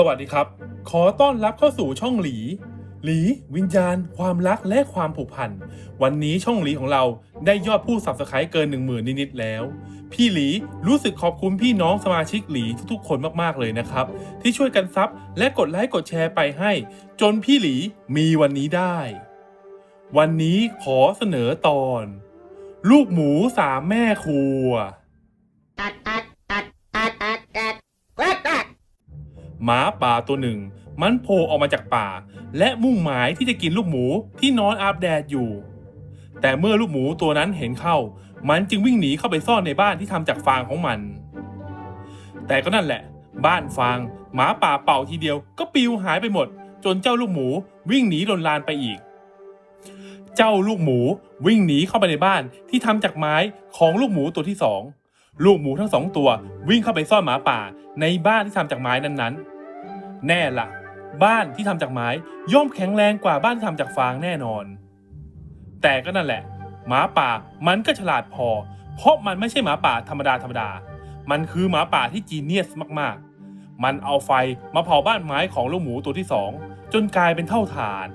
สวัสดีครับ ขอต้อนรับเข้าสู่ช่องหลี หลีวิญญาณ ความรักและความผูกพัน วันนี้ช่องหลีของเราได้ยอดผู้สับสไครต์เกิน 1 0,000 นิดๆแล้ว พี่หลีรู้สึกขอบคุณพี่น้องสมาชิกหลีทุกๆคนมากๆเลยนะครับ ที่ช่วยกันซับและกดไลค์กดแชร์ไปให้ จนพี่หลีมีวันนี้ได้ วันนี้ขอเสนอตอน ลูกหมูสามแม่ครัว หมาป่าตัวหนึ่ง มันโผล่ออกมาจากป่า และมุ่งหมายที่จะกินลูกหมูที่นอนอาบแดดอยู่ แต่เมื่อลูกหมูตัวนั้นเห็นเข้า มันจึงวิ่งหนีเข้าไปซ่อนในบ้านที่ทำจากฟางของมัน แต่ก็นั่นแหละ บ้านฟางหมาป่าเป่าทีเดียวก็ปิวหายไปหมด จนเจ้าลูกหมูวิ่งหนีลนลานไปอีก เจ้าลูกหมูวิ่งหนีเข้าไปในบ้านที่ทำจากไม้ของลูกหมูตัวที่สองลูกหมูทั้งสองตัววิ่งเข้าไปซ่อนหมาป่าในบ้านที่ทำจากไม้นั้นๆ แน่ละ่ะ บ้านที่ทำจากไม้ย่อมแข็งแรงกว่าบ้านที่ทำจากฟางแน่นอน แต่ก็นั่นแหละ หมาป่ามันก็ฉลาดพอ เพราะมันไม่ใช่หมาป่าธรรมดาธรรมดา มันคือหมาป่าที่จีเนียสมากๆ มันเอาไฟมาเผาบ้านไม้ของลูกหมูตัวที่สองจนกลายเป็นเท่าฐาน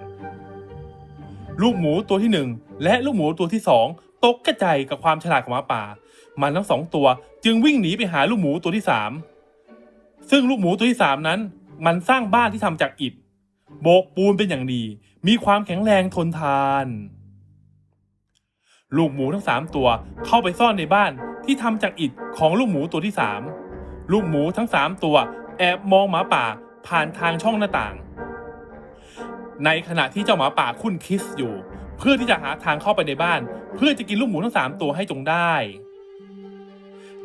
ลูกหมูตัวที่หนึ่งและลูกหมูตัวที่สองตกกระจายกับความฉลาดของหมาป่า มันทั้งสองตัวจึงวิ่งหนีไปหาลูกหมูตัวที่สามซึ่งลูกหมูตัวที่สามนั้น มันสร้างบ้านที่ทำจากอิฐโบกปูนเป็นอย่างดี มีความแข็งแรงทนทาน ลูกหมูทั้งสามตัวเข้าไปซ่อนในบ้านที่ทำจากอิฐของลูกหมูตัวที่สามลูกหมูทั้งสามตัว แอบมองหมาป่าผ่านทางช่องหน้าต่าง ในขณะที่เจ้าหมาป่าคุ้นคิสอยู่ เพื่อที่จะหาทางเข้าไปในบ้าน เพื่อจะกินลูกหมูทั้งสามตัวให้จงได้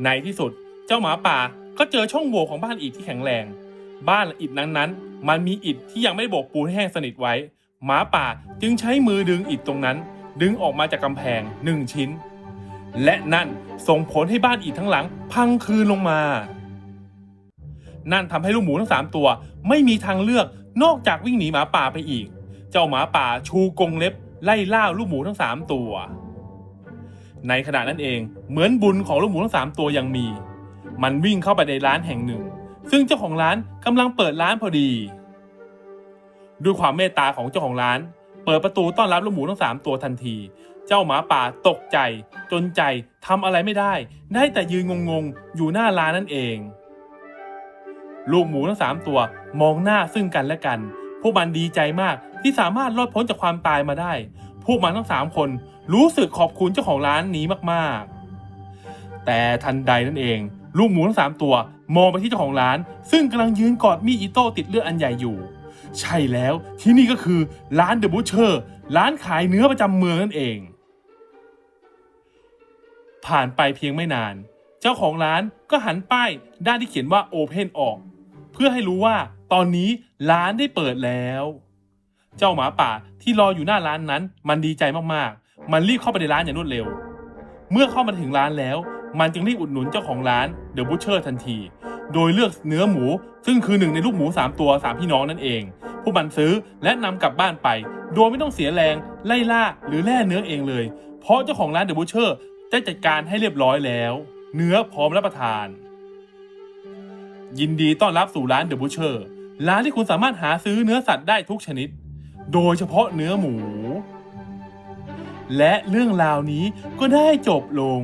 ในที่สุด เจ้าหมาป่าก็เจอช่องโหว่ของบ้านอิฐที่แข็งแรง บ้านอิฐนั้นนั้นๆ มันมีอิฐที่ยังไม่โบกปูนแห้งสนิทไว้ หมาป่าจึงใช้มือดึงอิฐตรงนั้น ดึงออกมาจากกำแพงหนึ่งชิ้น และนั่นส่งผลให้บ้านอิฐทั้งหลังพังคืนลงมา นั่นทำให้ลูกหมูทั้งสามตัว ไม่มีทางเลือกนอกจากวิ่งหนีหมาป่าไปอีก เจ้าหมาป่าชูกรงเล็บไล่ล่าลูกหมูทั้งสามตัว ในขณะนั้นเองเหมือนบุญของลูกหมูทั้งสามตัวยังมี มันวิ่งเข้าไปในร้านแห่งหนึ่ง ซึ่งเจ้าของร้านกำลังเปิดร้านพอดี ด้วยความเมตตาของเจ้าของร้าน เปิดประตูต้อนรับลูกหมูทั้งสามตัวทันที เจ้าหมาป่าตกใจ จนใจทำอะไรไม่ได้ ได้แต่ยืนงงๆ อยู่หน้าร้านนั่นเอง ลูกหมูทั้งสามตัวมองหน้าซึ่งกันและกัน พวกมันดีใจมากที่สามารถรอดพ้นจากความตายมาได้ พวกมันทั้งสามคนรู้สึกขอบคุณเจ้าของร้านนี้มากๆ แต่ทันใดนั่นเอง ลูกหมูทั้งสามตัว มองไปที่เจ้าของร้าน ซึ่งกำลังยืนกอดมีดอิโต้ติดเลือดอันใหญ่อยู่ ใช่แล้วที่นี่ก็คือร้านเดอะบูชเชอร์ร้านขายเนื้อประจำเมืองนั่นเอง ผ่านไปเพียงไม่นาน เจ้าของร้านก็หันป้ายด้านที่เขียนว่า Open ออก เพื่อให้รู้ว่าตอนนี้ร้านได้เปิดแล้ว เจ้าหมาป่าที่รออยู่หน้าร้านนั้น มันดีใจมากๆ มันรีบเข้าไปในร้านอย่างรวดเร็ว เมื่อเข้ามาถึงร้านแล้ว มันจึงรีบอุดหนุนเจ้าของร้านเดอะบูชเชอร์ทันที โดยเลือกเนื้อหมู ซึ่งคือหนึ่งในลูกหมู 3 ตัว 3 พี่น้องนั่นเอง ผู้มันซื้อและนำกลับบ้านไป โดยไม่ต้องเสียแรงไล่ล่าหรือแล่เนื้อเองเลย เพราะเจ้าของร้านเดอะบูชเชอร์ได้จัดการให้เรียบร้อยแล้ว เนื้อพร้อมรับประทาน ยินดีต้อนรับสู่ร้านเดอะบูชเชอร์ร้านที่คุณสามารถหาซื้อเนื้อสัตว์ได้ทุกชนิด โดยเฉพาะเนื้อหมู และเรื่องราวนี้ก็ได้จบลง